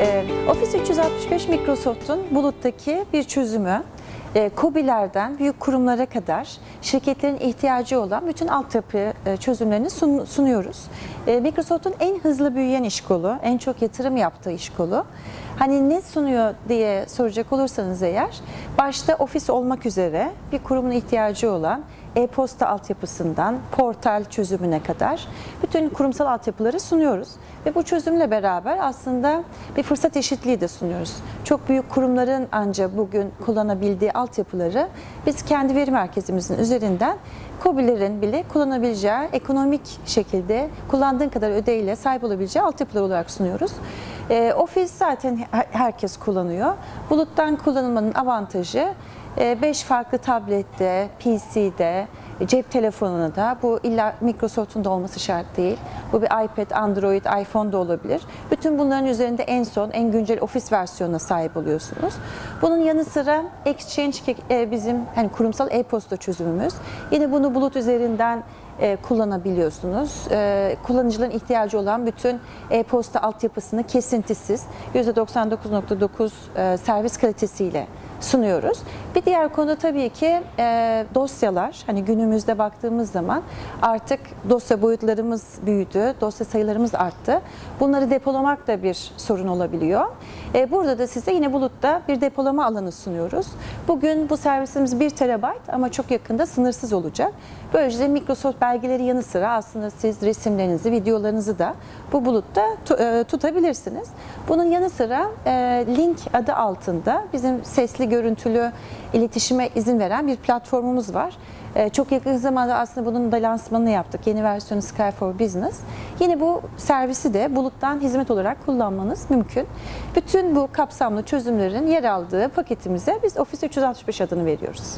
Ee, Office 365 Microsoft'un buluttaki bir çözümü. Ee, KOBİ'lerden büyük kurumlara kadar şirketlerin ihtiyacı olan bütün altyapı e, çözümlerini sun- sunuyoruz. Ee, Microsoft'un en hızlı büyüyen iş kolu, en çok yatırım yaptığı iş kolu. Hani ne sunuyor diye soracak olursanız eğer, başta ofis olmak üzere bir kurumun ihtiyacı olan e-posta altyapısından portal çözümüne kadar bütün kurumsal altyapıları sunuyoruz. Ve bu çözümle beraber aslında bir fırsat eşitliği de sunuyoruz. Çok büyük kurumların ancak bugün kullanabildiği altyapıları biz kendi veri merkezimizin üzerinden KOBİ'lerin bile kullanabileceği ekonomik şekilde kullandığın kadar ödeyle sahip olabileceği altyapılar olarak sunuyoruz. Ee, Office zaten her- herkes kullanıyor. Buluttan kullanılmanın avantajı 5 farklı tablette, PC'de, cep telefonuna da bu illa Microsoft'un da olması şart değil. Bu bir iPad, Android, iPhone da olabilir. Bütün bunların üzerinde en son, en güncel Office versiyonuna sahip oluyorsunuz. Bunun yanı sıra Exchange e, bizim hani kurumsal e-posta çözümümüz. Yine bunu bulut üzerinden e, kullanabiliyorsunuz. E, kullanıcıların ihtiyacı olan bütün e-posta altyapısını kesintisiz %99.9 e, servis kalitesiyle sunuyoruz. Bir diğer konu tabii ki e, dosyalar. Hani günümüzde baktığımız zaman artık dosya boyutlarımız büyüdü, dosya sayılarımız arttı. Bunları depolamak da bir sorun olabiliyor. E, burada da size yine bulutta bir depolama alanı sunuyoruz. Bugün bu servisimiz 1 terabayt ama çok yakında sınırsız olacak. Böylece Microsoft belgeleri yanı sıra aslında siz resimlerinizi, videolarınızı da bu bulutta e, tutabilirsiniz. Bunun yanı sıra e, Link adı altında bizim sesli görüntülü iletişime izin veren bir platformumuz var. E, Çok yakın zamanda aslında bunun da lansmanını yaptık. Yeni versiyonu Sky for Business. Yine bu servisi de buluttan hizmet olarak kullanmanız mümkün. Bütün bu kapsamlı çözümlerin yer aldığı paketimize biz Office 365 adını veriyoruz.